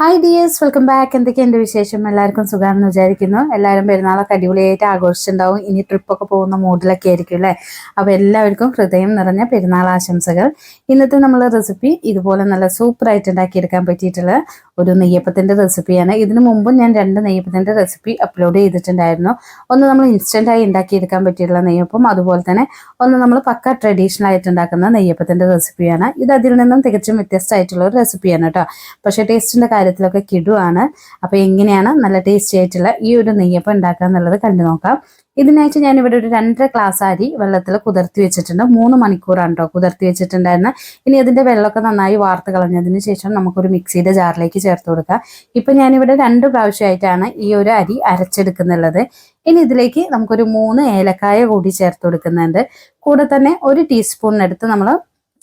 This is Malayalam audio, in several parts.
ഹായ് ഡിയേഴ്സ് വെൽക്കം ബാക്ക് എന്തൊക്കെയുണ്ട് വിശേഷം? എല്ലാവർക്കും സുഖമാണെന്ന് വിചാരിക്കുന്നു. എല്ലാവരും പെരുന്നാളൊക്കെ അടിപൊളിയായിട്ട് ആഘോഷിച്ചിട്ടുണ്ടാവും. ഇനി ട്രിപ്പൊക്കെ പോകുന്ന മൂഡിലൊക്കെ ആയിരിക്കും അല്ലേ? അപ്പോൾ എല്ലാവർക്കും ഹൃദയം നിറഞ്ഞ പെരുന്നാൾ ആശംസകൾ. ഇന്നത്തെ നമ്മളെ റെസിപ്പി ഇതുപോലെ നല്ല സൂപ്പറായിട്ട് ഉണ്ടാക്കിയെടുക്കാൻ പറ്റിയിട്ടുള്ള ഒരു നെയ്യപ്പത്തിന്റെ റെസിപ്പിയാണ് ഇതിനു മുമ്പും ഞാൻ രണ്ട് നെയ്യപ്പത്തിന്റെ റെസിപ്പി അപ്ലോഡ് ചെയ്തിട്ടുണ്ടായിരുന്നു. ഒന്ന് നമ്മൾ ഇൻസ്റ്റന്റായി ഉണ്ടാക്കിയെടുക്കാൻ പറ്റിയിട്ടുള്ള നെയ്യപ്പം അതുപോലെ തന്നെ ഒന്ന് നമ്മൾ പക്ക ട്രഡീഷണൽ ആയിട്ട് ഉണ്ടാക്കുന്ന നെയ്യപ്പത്തിന്റെ റെസിപ്പിയാണ് ഇത് അതിൽ നിന്നും തികച്ചും വ്യത്യസ്തമായിട്ടുള്ള ഒരു റെസിപ്പിയാണ് കേട്ടോ. പക്ഷേ ടേസ്റ്റിന്റെ കാര്യത്തിലൊക്കെ കിടുവാണ്. അപ്പോൾ എങ്ങനെയാണ് നല്ല ടേസ്റ്റി ആയിട്ടുള്ള ഈ ഒരു നെയ്യപ്പം ഉണ്ടാക്കുക എന്നുള്ളത് കണ്ടു നോക്കാം. ഇതിനായിട്ട് ഞാൻ ഇവിടെ ഒരു രണ്ടര ഗ്ലാസ് അരി വെള്ളത്തിൽ കുതിർത്തി വെച്ചിട്ടുണ്ട്. മൂന്ന് മണിക്കൂറാണ് കേട്ടോ കുതിർത്തി വെച്ചിട്ടുണ്ടായിരുന്ന. ഇനി അതിന്റെ വെള്ളമൊക്കെ നന്നായി വാർത്ത് കളഞ്ഞതിന് ശേഷം നമുക്കൊരു മിക്സിയുടെ ജാറിലേക്ക് ചേർത്ത് കൊടുക്കാം. ഇപ്പൊ ഞാനിവിടെ രണ്ട് പ്രാവശ്യമായിട്ടാണ് ഈ ഒരു അരി അരച്ചെടുക്കുന്നുള്ളത്. ഇനി ഇതിലേക്ക് നമുക്കൊരു മൂന്ന് ഏലക്കായ കൂടി ചേർത്ത് കൊടുക്കുന്നുണ്ട്. കൂടെ തന്നെ ഒരു ടീസ്പൂണിനടുത്ത് നമ്മൾ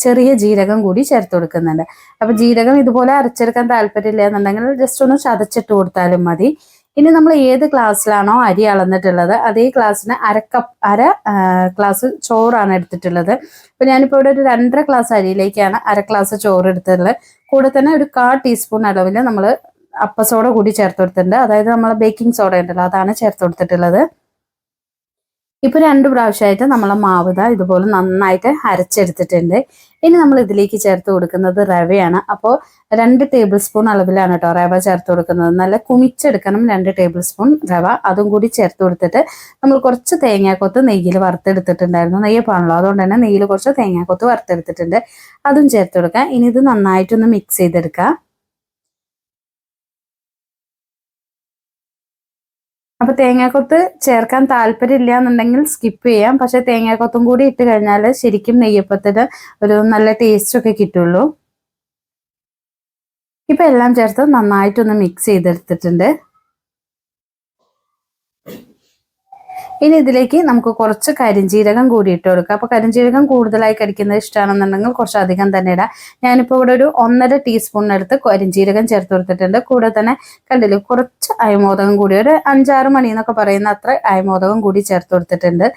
ചെറിയ ജീരകം കൂടി ചേർത്ത് കൊടുക്കുന്നുണ്ട്. അപ്പൊ ജീരകം ഇതുപോലെ അരച്ചെടുക്കാൻ താല്പര്യമില്ല എന്നുണ്ടെങ്കിൽ ജസ്റ്റ് ഒന്ന് ചതച്ചിട്ട് കൊടുത്താലും മതി. ഇനി നമ്മൾ ഏത് ഗ്ലാസ്സിലാണോ അരി അളന്നിട്ടുള്ളത് അതേ ഗ്ലാസ്സിന് അര കപ്പ് അര ഗ്ലാസ് ചോറാണ് എടുത്തിട്ടുള്ളത്. അപ്പൊ ഞാനിപ്പോൾ ഇവിടെ ഒരു രണ്ടര ഗ്ലാസ് അരിയിലേക്കാണ് അര ഗ്ലാസ് ചോറ് എടുത്തിട്ടുള്ളത്. കൂടെ തന്നെ ഒരു കാ ടീസ്പൂൺ അളവിൽ നമ്മൾ അപ്പസോഡ കൂടി ചേർത്ത് കൊടുത്തിട്ടുണ്ട്. അതായത് നമ്മൾ ബേക്കിംഗ് സോഡ ഉണ്ടല്ലോ അതാണ് ചേർത്ത് കൊടുത്തിട്ടുള്ളത്. ഇപ്പൊ രണ്ട് പ്രാവശ്യമായിട്ട് നമ്മളെ മാവ് ഇതാ ഇതുപോലെ നന്നായിട്ട് അരച്ചെടുത്തിട്ടുണ്ട്. ഇനി നമ്മൾ ഇതിലേക്ക് ചേർത്ത് കൊടുക്കുന്നത് റവയാണ്. അപ്പോൾ രണ്ട് ടേബിൾ സ്പൂൺ അളവിലാണ് കേട്ടോ റവ ചേർത്ത് കൊടുക്കുന്നത്. നല്ല കുമിച്ചെടുക്കണം രണ്ട് ടേബിൾ സ്പൂൺ റവ. അതും കൂടി ചേർത്ത് കൊടുത്തിട്ട് നമ്മൾ കുറച്ച് തേങ്ങാക്കൊത്ത് നെയ്യിൽ വറുത്തെടുത്തിട്ടുണ്ടായിരുന്നു. നെയ്യപ്പാണല്ലോ അതുകൊണ്ട് തന്നെ നെയ്യിൽ കുറച്ച് തേങ്ങാക്കൊത്ത് വറുത്തെടുത്തിട്ടുണ്ട്. അതും ചേർത്ത് കൊടുക്കാം. ഇനി ഇത് നന്നായിട്ടൊന്ന് മിക്സ് ചെയ്തെടുക്കാം. അപ്പൊ തേങ്ങാക്കൊത്ത് ചേർക്കാൻ താല്പര്യമില്ല എന്നുണ്ടെങ്കിൽ സ്കിപ്പ് ചെയ്യാം. പക്ഷെ തേങ്ങാക്കൊത്തും കൂടി ഇട്ട് കഴിഞ്ഞാൽ ശരിക്കും നെയ്യപ്പത്തിന് ഒരു നല്ല ടേസ്റ്റ് ഒക്കെ കിട്ടുള്ളൂ. ഇപ്പൊ എല്ലാം ചേർത്ത് നന്നായിട്ടൊന്ന് മിക്സ് ചെയ്തെടുത്തിട്ടുണ്ട്. ഇനി ഇതിലേക്ക് നമുക്ക് കുറച്ച് കരിഞ്ചീരകം കൂടി ഇട്ട് കൊടുക്കാം. അപ്പോൾ കരിഞ്ചീരകം കൂടുതലായി കഴിക്കുന്നത് ഇഷ്ടമാണെന്നുണ്ടെങ്കിൽ കുറച്ച് അധികം തന്നെ ഇടാം. ഞാനിപ്പോൾ ഇവിടെ ഒരു ഒന്നര ടീസ്പൂണിനടുത്ത് കരിഞ്ജീരകം ചേർത്ത് കൊടുത്തിട്ടുണ്ട്. കൂടെ തന്നെ കണ്ടില്ലേ കുറച്ച് അയമോദകം കൂടി ഒരു അഞ്ചാറ് മണി എന്നൊക്കെ പറയുന്ന അത്ര അയമോദകം കൂടി ചേർത്ത് കൊടുത്തിട്ടുണ്ട്.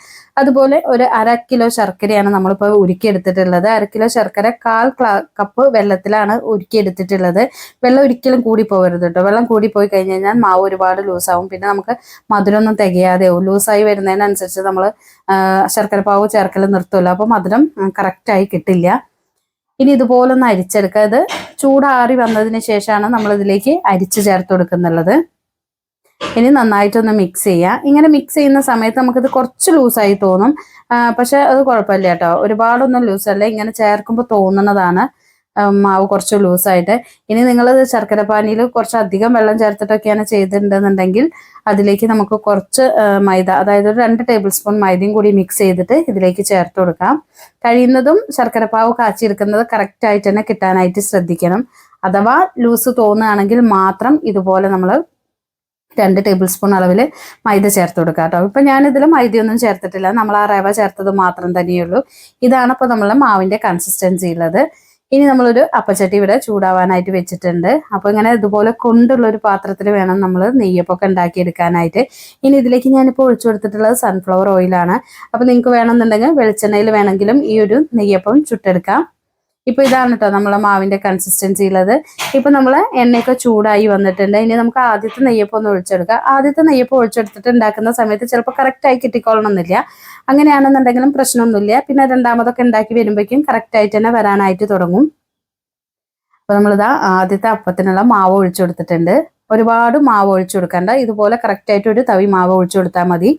അതുപോലെ ഒരു അര കിലോ ശർക്കരയാണ് നമ്മളിപ്പോൾ ഉരുക്കിയെടുത്തിട്ടുള്ളത്. അര കിലോ ശർക്കര കാൽ കപ്പ് വെള്ളത്തിലാണ് ഉരുക്കിയെടുത്തിട്ടുള്ളത്. വെള്ളം ഒരിക്കലും കൂടി പോകരുത് കേട്ടോ. വെള്ളം കൂടി പോയി കഴിഞ്ഞ് കഴിഞ്ഞാൽ മാവ് ഒരുപാട് ലൂസാവും പിന്നെ നമുക്ക് മധുരമൊന്നും തികയാതെയാവും ലൂസായി വരുന്നതിനനുസരിച്ച് നമ്മൾ ശർക്കര പാവ് ചേർക്കൽ നിർത്തുമല്ലോ അപ്പോൾ മധുരം കറക്റ്റായി കിട്ടില്ല. ഇനി ഇതുപോലെ ഒന്ന് അരിച്ചെടുക്കുക. ഇത് ചൂടാറി വന്നതിന് ശേഷമാണ് നമ്മൾ ഇതിലേക്ക് അരിച്ച് ചേർത്ത് കൊടുക്കുന്നുള്ളത്. ഇനി നന്നായിട്ടൊന്ന് മിക്സ് ചെയ്യുക ഇങ്ങനെ മിക്സ് ചെയ്യുന്ന സമയത്ത് നമുക്കിത് കുറച്ച് ലൂസായി തോന്നും. പക്ഷെ അത് കുഴപ്പമില്ല കേട്ടോ. ഒരുപാടൊന്നും ലൂസല്ല ഇങ്ങനെ ചേർക്കുമ്പോൾ തോന്നുന്നതാണ് മാവ് കുറച്ച് ലൂസായിട്ട് ഇനി നിങ്ങൾ ശർക്കര പാനിയിൽ കുറച്ച് അധികം വെള്ളം ചേർത്തിട്ടൊക്കെയാണ് ചെയ്തിട്ടുണ്ടെന്നുണ്ടെങ്കിൽ അതിലേക്ക് നമുക്ക് കുറച്ച് മൈദ അതായത് ഒരു രണ്ട് ടേബിൾ സ്പൂൺ മൈദയും കൂടി മിക്സ് ചെയ്തിട്ട് ഇതിലേക്ക് ചേർത്ത് കൊടുക്കാം. കഴിയുന്നതും ശർക്കര പാവ് കാച്ചിയെടുക്കുന്നത് കറക്റ്റ് ആയിട്ട് തന്നെ കിട്ടാനായിട്ട് ശ്രദ്ധിക്കണം. അഥവാ ലൂസ് തോന്നുകയാണെങ്കിൽ മാത്രം ഇതുപോലെ നമ്മൾ രണ്ട് ടേബിൾ സ്പൂൺ അളവിൽ മൈദ ചേർത്ത് കൊടുക്കുക കേട്ടോ. ഇപ്പം ഞാനിതിൽ മൈദയൊന്നും ചേർത്തിട്ടില്ല. നമ്മൾ ആ റവ ചേർത്തത് മാത്രം തന്നെയുള്ളൂ ഇതാണ് ഇപ്പോൾ നമ്മളെ മാവിന്റെ കൺസിസ്റ്റൻസി ഉള്ളത്. ഇനി നമ്മളൊരു അപ്പച്ചട്ടി ഇവിടെ ചൂടാവാനായിട്ട് വെച്ചിട്ടുണ്ട്. അപ്പോൾ ഇങ്ങനെ ഇതുപോലെ കൊണ്ടുള്ള ഒരു പാത്രത്തിൽ വേണം നമ്മൾ നെയ്യപ്പൊക്കെ ഉണ്ടാക്കിയെടുക്കാനായിട്ട്. ഇനി ഇതിലേക്ക് ഞാനിപ്പോൾ ഒഴിച്ചു കൊടുത്തിട്ടുള്ളത് സൺഫ്ലവർ ഓയിലാണ് അപ്പോൾ നിങ്ങൾക്ക് വേണമെന്നുണ്ടെങ്കിൽ വെളിച്ചെണ്ണയിൽ വേണമെങ്കിലും ഈ ഒരു നെയ്യപ്പം ചുട്ടെടുക്കാം. ഇപ്പൊ ഇതാണ് കേട്ടോ നമ്മളെ മാവിന്റെ കൺസിസ്റ്റൻസി ഉള്ളത് ഇപ്പൊ നമ്മൾ എണ്ണയൊക്കെ ചൂടായി വന്നിട്ടുണ്ട്. ഇനി നമുക്ക് ആദ്യത്തെ നെയ്യപ്പം ഒന്ന് ഒഴിച്ചെടുക്കാം. ആദ്യത്തെ നെയ്യപ്പം ഒഴിച്ചെടുത്തിട്ട് ഉണ്ടാക്കുന്ന സമയത്ത് ചിലപ്പോൾ കറക്റ്റായി കിട്ടിക്കോളണമെന്നില്ല അങ്ങനെയാണെന്നുണ്ടെങ്കിലും പ്രശ്നമൊന്നുമില്ല. പിന്നെ രണ്ടാമതൊക്കെ ഉണ്ടാക്കി വരുമ്പോഴേക്കും കറക്റ്റായിട്ട് തന്നെ വരാനായിട്ട് തുടങ്ങും. അപ്പൊ നമ്മളിതാ ആദ്യത്തെ അപ്പത്തിനുള്ള മാവ് ഒഴിച്ചു കൊടുത്തിട്ടുണ്ട് ഒരുപാട് മാവ് ഒഴിച്ചു കൊടുക്കണ്ട ഇതുപോലെ കറക്റ്റായിട്ട് ഒരു തവി മാവ് ഒഴിച്ചു കൊടുത്താൽ മതി.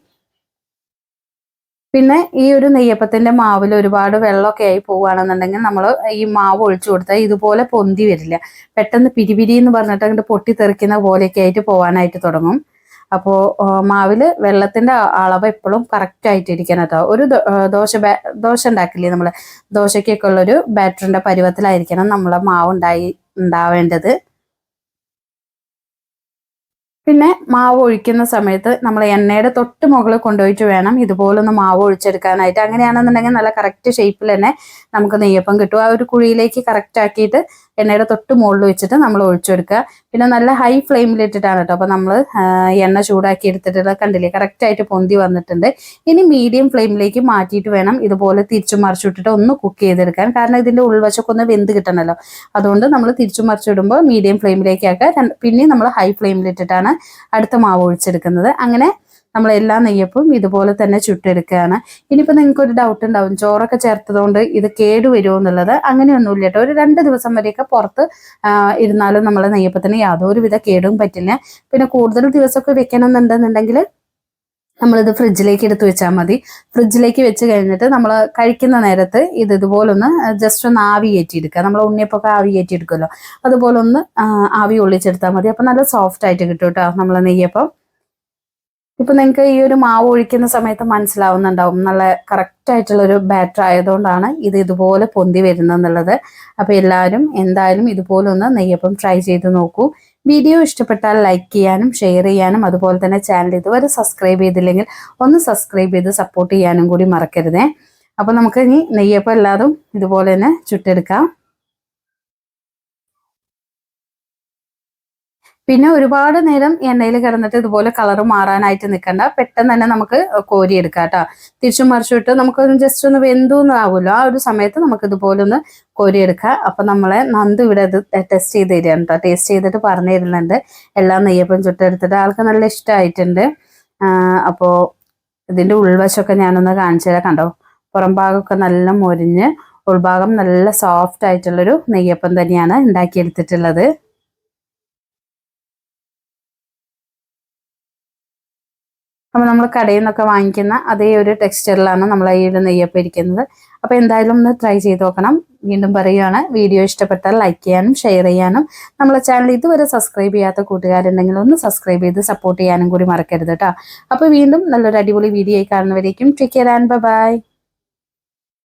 പിന്നെ ഈ ഒരു നെയ്യപ്പത്തിന്റെ മാവിൽ ഒരുപാട് വെള്ളമൊക്കെ ആയി പോവുകയാണെന്നുണ്ടെങ്കിൽ നമ്മൾ ഈ മാവ് ഒഴിച്ചു കൊടുത്താൽ ഇതുപോലെ പൊന്തി വരില്ല. പെട്ടെന്ന് പിരിപിരി എന്ന് പറഞ്ഞിട്ട് അങ്ങോട്ട് പൊട്ടി തെറിക്കുന്ന പോലെയൊക്കെ ആയിട്ട് പോകാനായിട്ട് തുടങ്ങും. അപ്പോൾ മാവിൽ വെള്ളത്തിന്റെ അളവ് എപ്പോഴും കറക്റ്റ് ആയിട്ട് ഇരിക്കണം കേട്ടോ. ഒരു ദോശ ദോശ ഉണ്ടാക്കില്ലേ നമ്മൾ ദോശയ്ക്കൊക്കെ ഉള്ളൊരു ബാറ്ററിന്റെ പരുവത്തിലായിരിക്കണം നമ്മളെ മാവ് ഉണ്ടായി ഉണ്ടാവേണ്ടത്. പിന്നെ മാവ് ഒഴിക്കുന്ന സമയത്ത് നമ്മൾ എണ്ണയുടെ തൊട്ട് മുകളിൽ കൊണ്ടുപോയിട്ട് വേണം ഇതുപോലൊന്ന് മാവ് ഒഴിച്ചെടുക്കാനായിട്ട്. അങ്ങനെയാണെന്നുണ്ടെങ്കിൽ നല്ല കറക്റ്റ് ഷേപ്പിൽ തന്നെ നമുക്ക് നെയ്യപ്പം കിട്ടും. ആ ഒരു കുഴിയിലേക്ക് കറക്റ്റ് ആക്കിയിട്ട് എണ്ണയുടെ തൊട്ട് മുകളിൽ വെച്ചിട്ട് നമ്മൾ ഒഴിച്ചെടുക്കുക പിന്നെ നല്ല ഹൈ ഫ്ലെയിമിൽ ഇട്ടിട്ടാണ് കേട്ടോ. അപ്പോൾ നമ്മൾ എണ്ണ ചൂടാക്കി എടുത്തിട്ടുള്ള കണ്ടില്ലേ? കറക്റ്റ് ആയിട്ട് പൊന്തി വന്നിട്ടുണ്ട്. ഇനി മീഡിയം ഫ്ലെയിമിലേക്ക് മാറ്റിയിട്ട് വേണം ഇതുപോലെ തിരിച്ചു മറിച്ചിട്ടിട്ട് ഒന്ന് കുക്ക് ചെയ്തെടുക്കാൻ. കാരണം ഇതിന്റെ ഉൾവശമൊക്കെ ഒന്ന് വെന്ത് കിട്ടണമല്ലോ അതുകൊണ്ട് നമ്മൾ തിരിച്ചു മറിച്ചിടുമ്പോൾ മീഡിയം ഫ്ലെയിമിലേക്കാക്കുക പിന്നെ നമ്മൾ ഹൈ ഫ്ലെയിമിൽ ഇട്ടിട്ടാണ് അടുത്ത മാവ് ഒഴിച്ചെടുക്കുന്നത്. അങ്ങനെ നമ്മൾ എല്ലാ നെയ്യപ്പും ഇതുപോലെ തന്നെ ചുട്ടെടുക്കുകയാണ്. ഇനിയിപ്പോൾ നിങ്ങൾക്ക് ഒരു ഡൗട്ട് ഉണ്ടാവും ചോറൊക്കെ ചേർത്തതുകൊണ്ട് ഇത് കേടുവരുമോ എന്നുള്ളത്. അങ്ങനെയൊന്നുമില്ല കേട്ടോ. ഒരു രണ്ട് ദിവസം വരെയൊക്കെ പുറത്ത് ഇരുന്നാലും നമ്മളെ നെയ്യപ്പത്തിന് യാതൊരുവിധ കേടും പറ്റില്ല. പിന്നെ കൂടുതൽ ദിവസമൊക്കെ വെക്കണമെന്നുണ്ടെന്നുണ്ടെങ്കിൽ നമ്മളിത് ഫ്രിഡ്ജിലേക്ക് എടുത്തു വെച്ചാൽ മതി. ഫ്രിഡ്ജിലേക്ക് വെച്ച് കഴിഞ്ഞിട്ട് നമ്മൾ കഴിക്കുന്ന നേരത്ത് ഇത് ഇതുപോലൊന്ന് ജസ്റ്റ് ഒന്ന് ആവി കയറ്റിയെടുക്കുക. നമ്മൾ ഉണ്ണിയപ്പൊക്കെ ആവി കയറ്റിയെടുക്കുമല്ലോ. അതുപോലെ ഒന്ന് ആവി ഒളിച്ചെടുത്താൽ മതി. അപ്പം നല്ല സോഫ്റ്റ് ആയിട്ട് കിട്ടും കേട്ടോ നമ്മൾ നെയ്യപ്പം. ഇപ്പൊ നിങ്ങൾക്ക് ഈ ഒരു മാവ് ഒഴിക്കുന്ന സമയത്ത് മനസ്സിലാവുന്നുണ്ടാവും. നല്ല കറക്റ്റ് ആയിട്ടുള്ള ഒരു ബാറ്റർ ആയതുകൊണ്ടാണ് ഇത് ഇതുപോലെ പൊന്തി വരുന്നത് അപ്പൊ എല്ലാവരും എന്തായാലും ഇതുപോലെ ഒന്ന് നെയ്യപ്പം ട്രൈ ചെയ്ത് നോക്കൂ. വീഡിയോ ഇഷ്ടപ്പെട്ടാൽ ലൈക്ക് ചെയ്യാനും ഷെയർ ചെയ്യാനും അതുപോലെ തന്നെ ചാനൽ ഇതുവരെ സബ്സ്ക്രൈബ് ചെയ്തില്ലെങ്കിൽ ഒന്ന് സബ്സ്ക്രൈബ് ചെയ്ത് സപ്പോർട്ട് ചെയ്യാനും കൂടി മറക്കരുതേ. അപ്പൊ നമുക്ക് ഇനി നെയ്യപ്പം എല്ലാതും ഇതുപോലെ തന്നെ ചുട്ടെടുക്കാം. പിന്നെ ഒരുപാട് നേരം എണ്ണയിൽ കിടന്നിട്ട് ഇതുപോലെ കളർ മാറാനായിട്ട് നിൽക്കണ്ട പെട്ടെന്ന് തന്നെ നമുക്ക് കോരിയെടുക്കാം കേട്ടോ. തിരിച്ചു മറിച്ചിട്ട് നമുക്ക് ജസ്റ്റ് ഒന്ന് വെന്തൂന്നാവുമല്ലോ ആ ഒരു സമയത്ത് നമുക്ക് ഇതുപോലെ ഒന്ന് കോരിയെടുക്കാം അപ്പൊ നമ്മളെ നന്ദു ഇവിടെ ഇത് ടെസ്റ്റ് ചെയ്ത് തരികയാണ് കേട്ടോ. ടേസ്റ്റ് ചെയ്തിട്ട് പറഞ്ഞു തരുന്നുണ്ട്. എല്ലാം നെയ്യപ്പം ചുട്ടെടുത്തിട്ട് ആൾക്ക് നല്ല ഇഷ്ടമായിട്ടുണ്ട് അപ്പോൾ ഇതിന്റെ ഉൾവശമൊക്കെ ഞാനൊന്ന് കാണിച്ചു തരാം കണ്ടോ? പുറം ഭാഗമൊക്കെ നല്ല മൊരിഞ്ഞ് ഉൾഭാഗം നല്ല സോഫ്റ്റ് ആയിട്ടുള്ളൊരു നെയ്യപ്പം തന്നെയാണ് ഉണ്ടാക്കിയെടുത്തിട്ടുള്ളത്. അപ്പോൾ നമ്മൾ കടയിൽ നിന്നൊക്കെ വാങ്ങിക്കുന്ന അതേ ഒരു ടെക്സ്ചറിലാണ് നമ്മൾ ഈ ഒരു നെയ്യപ്പം ഇരിക്കുന്നത്. അപ്പോൾ എന്തായാലും ഒന്ന് ട്രൈ ചെയ്ത് നോക്കണം. വീണ്ടും പറയുകയാണ് വീഡിയോ ഇഷ്ടപ്പെട്ടാൽ ലൈക്ക് ചെയ്യാനും ഷെയർ ചെയ്യാനും. നമ്മളെ ചാനൽ ഇതുവരെ സബ്സ്ക്രൈബ് ചെയ്യാത്ത കൂട്ടുകാരുണ്ടെങ്കിൽ ഒന്ന് സബ്സ്ക്രൈബ് ചെയ്ത് സപ്പോർട്ട് ചെയ്യാനും കൂടി മറക്കരുത് കേട്ടോ. അപ്പോൾ വീണ്ടും നല്ലൊരു അടിപൊളി വീഡിയോ ആയി കാണുന്നവരേക്കും ടേക്ക് കെയർ ആൻഡ് ബൈ